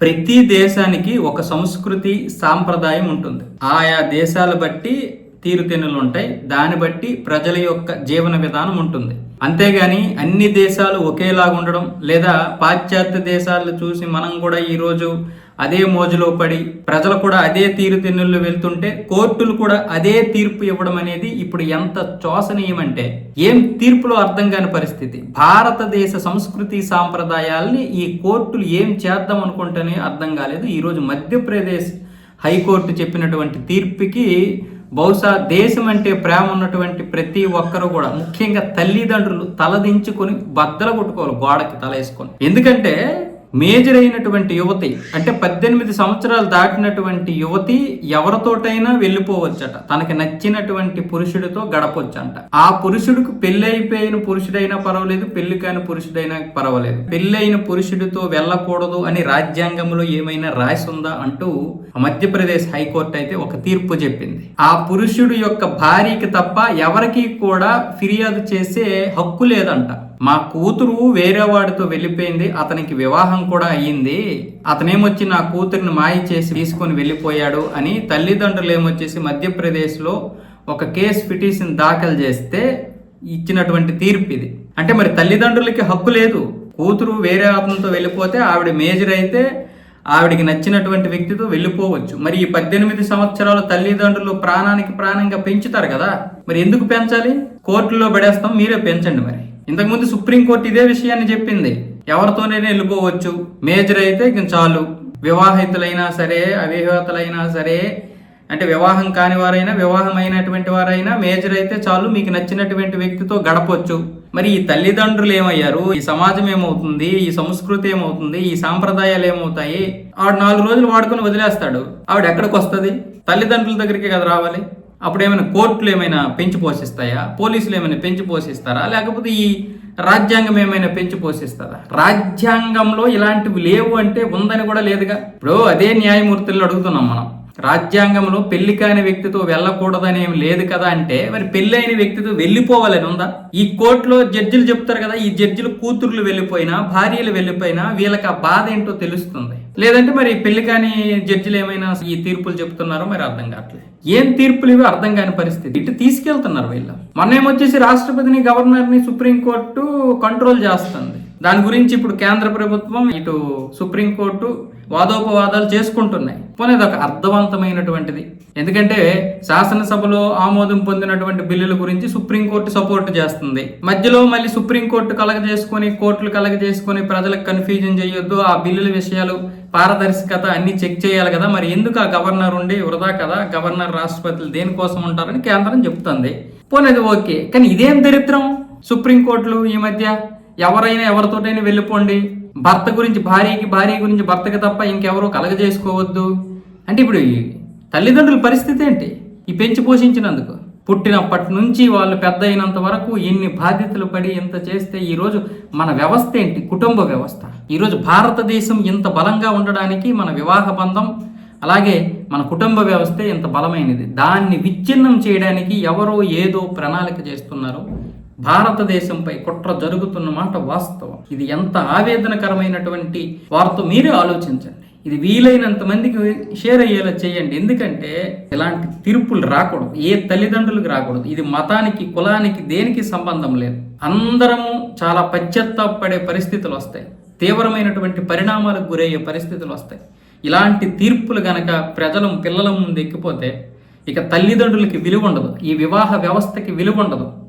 ప్రతి దేశానికి ఒక సంస్కృతి సాంప్రదాయం ఉంటుంది. ఆయా దేశాలు బట్టి తీరుతెన్నులు ఉంటాయి. దాన్ని బట్టి ప్రజల యొక్క జీవన విధానం ఉంటుంది. అంతేగాని అన్ని దేశాలు ఒకేలాగా ఉండడం లేదా పాశ్చాత్య దేశాలు చూసి మనం కూడా ఈరోజు అదే మోజులో పడి ప్రజలు కూడా అదే తీరుతెన్నుల్లో వెళ్తుంటే కోర్టులు కూడా అదే తీర్పు ఇవ్వడం అనేది ఇప్పుడు ఎంత శోచనీయమంటే ఏం తీర్పులో అర్థం కాని పరిస్థితి. భారతదేశ సంస్కృతి సాంప్రదాయాల్ని ఈ కోర్టులు ఏం చేద్దాం అనుకుంటేనే అర్థం కాలేదు. ఈరోజు మధ్యప్రదేశ్ హైకోర్టు చెప్పినటువంటి తీర్పుకి బహుశా దేశం అంటే ప్రేమ ఉన్నటువంటి ప్రతి ఒక్కరు కూడా ముఖ్యంగా తల్లిదండ్రులు తలదించుకొని బద్దలు కొట్టుకోవాలి గోడకి తల వేసుకొని. ఎందుకంటే మేజర్ అయినటువంటి యువతి అంటే పద్దెనిమిది సంవత్సరాలు దాటినటువంటి యువతి ఎవరితోటైనా వెళ్ళిపోవచ్చట. తనకి నచ్చినటువంటి పురుషుడితో గడపొచ్చంట. ఆ పురుషుడికి పెళ్ళి అయిపోయిన పురుషుడైనా పర్వాలేదు పెళ్ళి కాని పురుషుడైనా పర్వాలేదు. పెళ్ళైన పురుషుడితో వెళ్ళకూడదు అని రాజ్యాంగంలో ఏమైనా రాసి ఉందా అంటూ మధ్యప్రదేశ్ హైకోర్టు అయితే ఒక తీర్పు చెప్పింది. ఆ పురుషుడు యొక్క భార్యకి తప్ప ఎవరికి కూడా ఫిర్యాదు చేసే హక్కు లేదంట. మా కూతురు వేరే వాడితో వెళ్ళిపోయింది అతనికి వివాహం కూడా అయ్యింది. అతనేమొచ్చి నా కూతురిని మాయ చేసి తీసుకొని వెళ్ళిపోయాడు అని తల్లిదండ్రులు ఏమొచ్చేసి మధ్యప్రదేశ్లో ఒక కేసు పిటిషన్ దాఖలు చేస్తే ఇచ్చినటువంటి తీర్పు ఇది అంటే మరి తల్లిదండ్రులకి హక్కు లేదు. కూతురు వేరే అతనితో వెళ్ళిపోతే ఆవిడ మేజర్ అయితే ఆవిడికి నచ్చినటువంటి వ్యక్తితో వెళ్ళిపోవచ్చు. మరి ఈ పద్దెనిమిది సంవత్సరాల తల్లిదండ్రులు ప్రాణానికి ప్రాణంగా పెంచుతారు కదా. మరి ఎందుకు పెంచాలి? కోర్టులో పడేస్తాం మీరే పెంచండి మరి. ఇంతకుముందు సుప్రీంకోర్టు ఇదే విషయాన్ని చెప్పింది. ఎవరితోనైనా వెళ్ళిపోవచ్చు మేజర్ అయితే ఇక చాలు. వివాహితులైనా సరే అవివాహితులైనా సరే అంటే వివాహం కాని వారైనా వివాహం అయినటువంటి వారైనా మేజర్ అయితే చాలు. మీకు నచ్చినటువంటి వ్యక్తితో గడపొచ్చు. మరి ఈ తల్లిదండ్రులు ఏమయ్యారు? ఈ సమాజం ఏమవుతుంది? ఈ సంస్కృతి ఏమవుతుంది? ఈ సాంప్రదాయాలు ఏమవుతాయి? ఆవిడ నాలుగు రోజులు వాడుకొని వదిలేస్తాడు. ఆవిడ ఎక్కడికి వస్తుంది? తల్లిదండ్రుల దగ్గరికి కదా రావాలి? అప్పుడు ఏమైనా కోర్టులు ఏమైనా పెంచి పోషిస్తాయా? పోలీసులు ఏమైనా పెంచి పోషిస్తారా? లేకపోతే ఈ రాజ్యాంగం ఏమైనా పెంచి పోషిస్తారా రాజ్యాంగంలో ఇలాంటివి లేవు అంటే ఉందని కూడా లేదుగా? ఇప్పుడు అదే న్యాయమూర్తులను అడుగుతున్నాం మనం. రాజ్యాంగంలో పెళ్ళి కాని వ్యక్తితో వెళ్ళకూడదని ఏం లేదు కదా అంటే మరి పెళ్ళి అయిన వ్యక్తితో వెళ్ళిపోవాలని ఉందా? ఈ కోర్టులో జడ్జిలు చెప్తారు కదా ఈ జడ్జిలు కూతుర్లు వెళ్ళిపోయినా భార్యలు వెళ్ళిపోయినా వీళ్ళకి ఆ బాధ ఏంటో తెలుస్తుంది. లేదంటే మరి పెళ్ళి కాని జడ్జిలు ఏమైనా ఈ తీర్పులు చెప్తున్నారో మరి అర్థం కావట్లేదు. ఏం తీర్పులు ఇవి? అర్థం కాని పరిస్థితి. ఇటు తీసుకెళ్తున్నారు వీళ్ళు. మొన్న ఏమొచ్చేసి రాష్ట్రపతిని గవర్నర్ని సుప్రీంకోర్టు కంట్రోల్ చేస్తుంది. దాని గురించి ఇప్పుడు కేంద్ర ప్రభుత్వం ఇటు సుప్రీంకోర్టు వాదోపవాదాలు చేసుకుంటున్నాయి. పోనీ ఒక అర్థవంతమైనటువంటిది. ఎందుకంటే శాసనసభలో ఆమోదం పొందినటువంటి బిల్లుల గురించి సుప్రీంకోర్టు సపోర్ట్ చేస్తుంది. మధ్యలో మళ్ళీ సుప్రీంకోర్టు కలగ చేసుకొని కోర్టులు కలగ చేసుకొని ప్రజలకు కన్ఫ్యూజన్ చేయొద్దు. ఆ బిల్లుల విషయాలు పారదర్శకత అన్ని చెక్ చేయాలి కదా. మరి ఎందుకు ఆ గవర్నర్ ఉండి వృధా కదా? గవర్నర్ రాష్ట్రపతులు దేనికోసం ఉంటారని కేంద్రం చెప్తుంది. పోనీ అది ఓకే. కానీ ఇదేం దరిద్రం? సుప్రీంకోర్టులు ఈ మధ్య ఎవరైనా ఎవరితోటైనా వెళ్ళిపోండి. భర్త గురించి భార్యకి భార్య గురించి భర్తకి తప్ప ఇంకెవరో కలగజేసుకోవద్దు. అంటే ఇప్పుడు తల్లిదండ్రుల పరిస్థితి ఏంటి? ఈ పెంచి పోషించినందుకు. పుట్టినప్పటి నుంచి వాళ్ళు పెద్ద అయినంత వరకు ఎన్ని బాధ్యతలు పడి ఇంత చేస్తే ఈరోజు మన వ్యవస్థ ఏంటి? కుటుంబ వ్యవస్థ. ఈరోజు భారతదేశం ఇంత బలంగా ఉండడానికి మన వివాహ బంధం అలాగే మన కుటుంబ వ్యవస్థే ఇంత బలమైనది. దాన్ని విచ్ఛిన్నం చేయడానికి ఎవరో ఏదో ప్రణాళిక చేస్తున్నారో. భారతదేశంపై కుట్ర జరుగుతున్న మాట వాస్తవం. ఇది ఎంత ఆవేదనకరమైనటువంటి వార్త మీరే ఆలోచించండి. ఇది వీలైనంత మందికి షేర్ అయ్యేలా చేయండి. ఎందుకంటే ఇలాంటి తీర్పులు రాకూడదు. ఏ తల్లిదండ్రులకు రాకూడదు. ఇది మతానికి కులానికి దేనికి సంబంధం లేదు. అందరము చాలా పశ్చత్తాపడే పరిస్థితులు వస్తాయి. తీవ్రమైనటువంటి పరిణామాలకు గురయ్యే పరిస్థితులు వస్తాయి. ఇలాంటి తీర్పులు గనక ప్రజల పిల్లల ముందు ఎక్కిపోతే ఇక తల్లిదండ్రులకి విలువ ఉండదు. ఈ వివాహ వ్యవస్థకి విలువ ఉండదు.